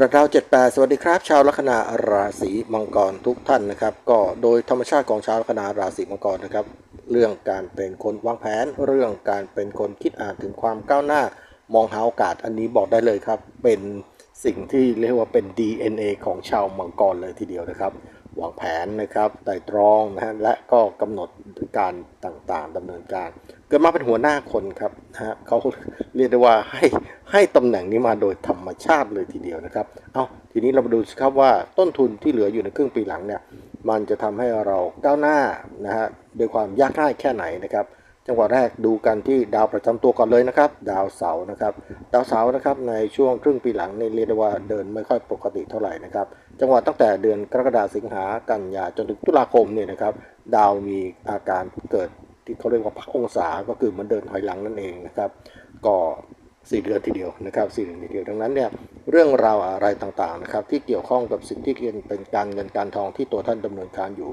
ระดาว78 สวัสดีครับ ชาวลัคนาราศีมังกรทุกท่านนะครับ ก็โดยธรรมชาติของชาวลัคนาราศีมังกรนะครับ เรื่องการเป็นคนวางแผน เรื่องการเป็นคนคิดอ่านถึงความก้าวหน้า มองหาโอกาสอันนี้บอกได้เลยครับ เป็นสิ่งที่เรียกว่าเป็น DNA ของชาวมังกรเลยทีเดียวนะครับ วางแผนนะครับไต่ตรองนะฮะและก็กำหนดการต่างๆดำเนินการ เกิดมาเป็นหัวหน้าคนครับนะฮะเขาเรียกได้ว่าให้ให้ตำแหน่งนี้มาโดยธรรมชาติเลยทีเดียวนะครับเอาทีนี้เรามาดูสิครับว่าต้นทุนที่เหลืออยู่ในครึ่งปีหลังเนี่ยมันจะทำให้เราก้าวหน้านะฮะด้วยความยากง่ายแค่ไหนนะครับ จังหวะแรกดูกันที่ดาวประจำตัวก่อนเลยนะครับ ดาวเสาร์นะครับ ดาวเสาร์นะครับในช่วงครึ่งปีหลังนี่เรียกว่าเดินไม่ค่อยปกติเท่าไหร่นะครับ จังหวะตั้งแต่เดือนกรกฎาสิงหากันยาจนถึงตุลาคมเนี่ยนะครับ ดาวมีอาการเกิดที่เขาเรียกว่าพักองศาก็คือมันเดินถอยหลังนั่นเองนะครับ ก็สี่เดือนทีเดียวนะครับสี่เดือนทีเดียวดังนั้นเนี่ยเรื่องราวอะไรต่างๆนะครับที่เกี่ยวข้องกับสิ่งที่เป็นการเงินการทองที่ตัวท่านดำเนินการอยู่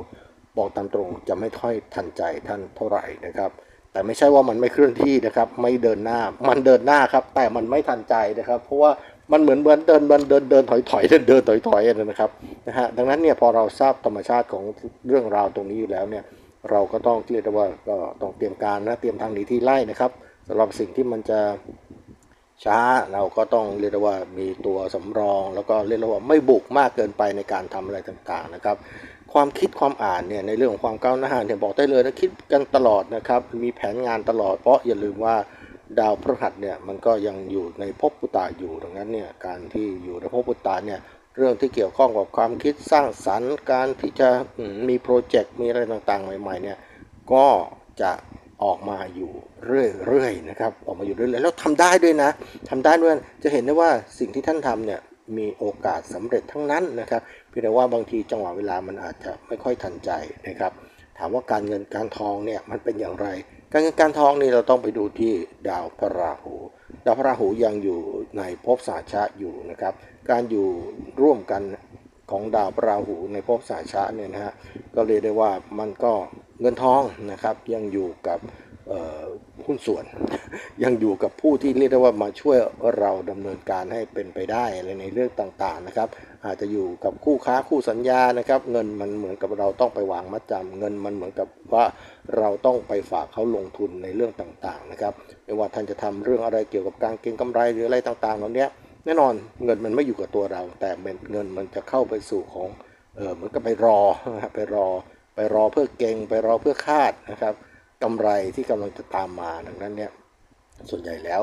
บอกตามตรงจะไม่ค่อยทันใจท่านเท่าไหร่นะครับ แต่ไม่ใช่ว่ามันไม่เคลื่อนที่นะครับ ไม่เดินหน้า มันเดินหน้าครับ แต่มันไม่ทันใจนะครับ เพราะว่ามันเหมือนเหมือนเดินเดินเดินเดินถอยถอยเดินเดินถอยถอยนะครับนะฮะดังนั้นเนี่ยพอเราทราบธรรมชาติของเรื่องราวตรงนี้อยู่แล้วเนี่ยเราก็ต้องเรียกว่าก็ต้องเตรียมการนะเตรียมทางหนีที่ไล่นะครับสำหรับสิ่งที่มันจะช้าเราก็ต้องเรียกว่ามีตัวสำรอง แล้วก็เรียกว่าไม่บุกมากเกินไปในการทำอะไรต่างๆนะครับ ความคิดความอ่านเนี่ยในเรื่องของความก้าวหน้าเนี่ยบอกได้เลยนะคิดกันตลอดนะครับมีแผนงานตลอดเพราะอย่าลืมว่าดาวพฤหัสเนี่ยมันก็ยังอยู่ในภพปุตตะอยู่ดังนั้นเนี่ยการที่อยู่ในภพปุตตะเนี่ยเรื่องที่เกี่ยวข้องกับความคิดสร้างสรรค์ การที่จะมมีโปรเจกต์มีอะไรต่างๆ ใหม่ๆเนี่ยก็จะออกมาอยู่เรื่อยๆนะครับออกมาอยู่เรื่อยๆแล้วทำได้ด้วยนะทำได้ด้วยจะเห็นได้ว่าสิ่งที่ท่านทำเนี่ย มีโอกาสสำเร็จทั้งนั้นนะครับเพียงแต่ว่าบางทีจังหวะเวลามันอาจจะไม่ค่อยทันใจนะครับ ถามว่าการเงินการทองเนี่ยมันเป็นอย่างไร การเงินการทองนี่เราต้องไปดูที่ดาวพระราหู ดาวพระราหูยังอยู่ในภพสาชะอยู่นะครับ การอยู่ร่วมกันของดาวพระราหูในภพสาชะเนี่ยนะฮะก็เรียกได้ว่ามันก็เงินทองนะครับยังอยู่กับ หุ้นส่วน ยังอยู่กับผู้ที่เรียกได้ว่ามาช่วยเราดำเนินการให้เป็นไปได้อะไรในเรื่องต่างๆนะครับ อาจจะอยู่กับคู่ค้าคู่สัญญานะครับ เงินมันเหมือนกับเราต้องไปวางมัดจำเงินมันเหมือนกับว่าเราต้องไปฝากเขาลงทุนในเรื่องต่างๆนะครับไม่ว่าท่านจะทำเรื่องอะไรเกี่ยวกับการเก็งกำไรหรืออะไรต่างๆเหล่านี้แน่นอนเงินมันไม่อยู่กับตัวเรา แต่เงินมันจะเข้าไปสู่ของเออเหมือนกับไปรอไปรอไปรอเพื่อเก็งไปรอเพื่อคาดนะครับ กำไรที่กำลังจะตามมาดังนั้นเนี่ยส่วนใหญ่แล้ว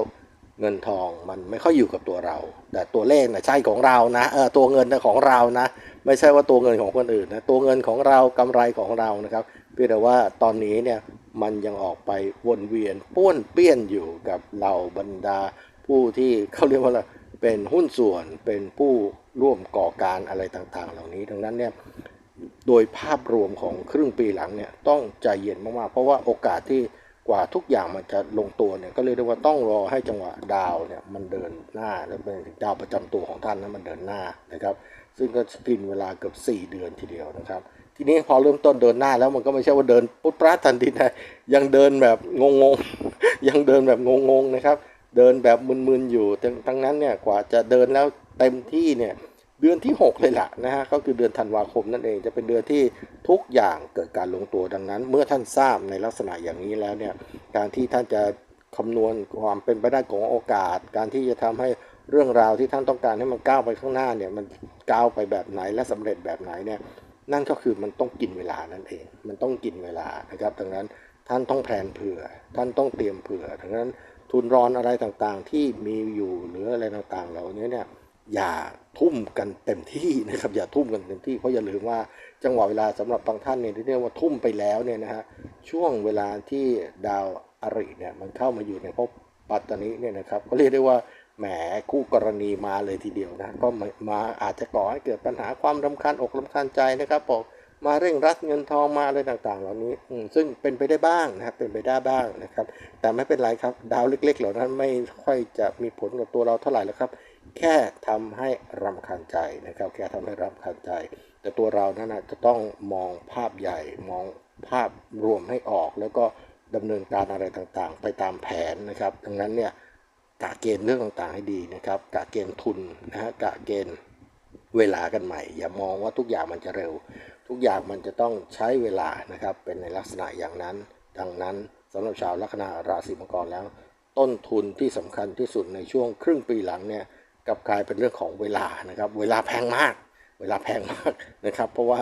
เงินทองมันไม่ค่อยอยู่กับตัวเรา แต่ตัวเลขนะใช่ของเรานะเออตัวเงินนะของเรานะ ไม่ใช่ว่าตัวเงินของคนอื่นนะตัวเงินของเรากำไรของเรานะครับเพียงแต่ว่าตอนนี้เนี่ยมันยังออกไปวนเวียนป้วนเปี้ยนอยู่กับเหล่าบรรดา ผู้ที่เขาเรียกว่าอะไรเป็นหุ้นส่วนเป็นผู้ร่วมก่อการอะไรต่างๆ เหล่านี้ดังนั้นเนี่ย โดยภาพรวมของครึ่งปีหลังเนี่ยต้องใจเย็นมากๆ เพราะว่าโอกาสที่กว่าทุกอย่างมันจะลงตัวเนี่ยก็เลยเรียกว่าต้องรอให้จังหวะดาวเนี่ยมันเดินหน้าและเป็นดาวประจำตัวของท่านนั้นมันเดินหน้านะครับ ซึ่งก็กินเวลาเกือบ 4 เดือนทีเดียวนะครับ ทีนี้พอเริ่มต้นเดินหน้าแล้วมันก็ไม่ใช่ว่าเดินปุ๊บปราทันทีนะยังเดินแบบงงๆยังเดินแบบงงๆนะครับ เดินแบบมึนๆอยู่ทั้งทั้งนั้นเนี่ยกว่าจะเดินแล้วเต็มที่เนี่ย เดือนที่ 6 เลยล่ะนะฮะก็คือเดือนธันวาคมนั่นเองจะเป็นเดือนที่ทุกอย่างเกิดการลงตัวดังนั้น เมื่อท่านทราบในลักษณะอย่างนี้แล้วเนี่ยการที่ท่านจะคำนวณความเป็นไปได้ของโอกาส การที่จะทำให้เรื่องราวที่ท่านต้องการให้มันก้าวไปข้างหน้าเนี่ยมันก้าวไปแบบไหนและสำเร็จแบบไหนเนี่ยนั่นก็คือมันต้องกินเวลานั่นเอง มันต้องกินเวลานะครับดังนั้นท่านต้องแผนเผื่อ ท่านต้องเตรียมเผื่อดังนั้นทุนรอนอะไรต่างๆ ที่มีอยู่หรืออะไรต่างๆ เหล่านี้เนี่ย อย่าทุ่มกันเต็มที่นะครับอย่าทุ่มกันเต็มที่เพราะอย่าลืมว่าจังหวะเวลาสำหรับบางท่านเนี่ยที่เรียกว่าทุ่มไปแล้วเนี่ยนะฮะช่วงเวลาที่ดาวอริเนี่ยมันเข้ามาอยู่ในภพปัตตานิเนี่ยนะครับก็เรียกได้ว่าแหมคู่กรณีมาเลยทีเดียวนะก็มามาอาจจะก่อให้เกิดปัญหาความรำคาญอกรำคาญใจนะครับบอกมาเร่งรัดเงินทองมาอะไรต่างๆ เหล่านี้ซึ่งเป็นไปได้บ้างนะครับเป็นไปได้บ้างนะครับ แต่ไม่เป็นไรครับดาวเล็กๆ เหล่านั้นไม่ค่อยจะมีผลกับตัวเราเท่าไหร่แล้วครับ แค่ทำให้รำคาญใจนะครับ แค่ทำให้รำคาญใจ แต่ตัวเรานั้นนะจะต้องมองภาพใหญ่มองภาพรวมให้ออก แล้วก็ดำเนินการอะไรต่างๆ ไปตามแผนนะครับ ดังนั้นเนี่ยกะเกณฑ์เรื่องต่างๆให้ดีนะครับกะเกณฑ์ทุนนะฮะกะเกณฑ์เวลากันใหม่ อย่ามองว่าทุกอย่างมันจะเร็ว ทุกอย่างมันจะต้องใช้เวลานะครับ เป็นในลักษณะอย่างนั้น ดังนั้นสำหรับชาวลัคนาราศีมังกรแล้ว ต้นทุนที่สำคัญที่สุดในช่วงครึ่งปีหลังเนี่ย กับกลายเป็นเรื่องของเวลานะครับ เวลาแพงมาก เวลาแพงมากนะครับ เพราะว่า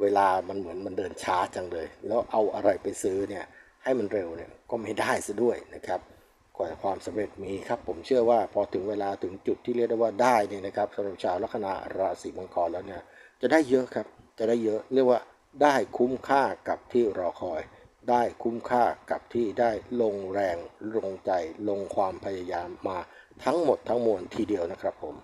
เวลามันเหมือนมันเดินช้าจังเลย แล้วเอาอะไรไปซื้อเนี่ยให้มันเร็วเนี่ยก็ไม่ได้ซะด้วยนะครับกว่าความสำเร็จมีครับ ผมเชื่อว่าพอถึงเวลาถึงจุดที่เรียกได้ว่าได้เนี่ยนะครับสำหรับชาวลัคนาราศีมังกรแล้วเนี่ยจะได้เยอะครับ จะได้เยอะเรียกว่าได้คุ้มค่ากับที่รอคอย ได้คุ้มค่ากับที่ได้ลงแรงลงใจลงความพยายามมา ทั้งหมดทั้งมวลทีเดียวนะครับผม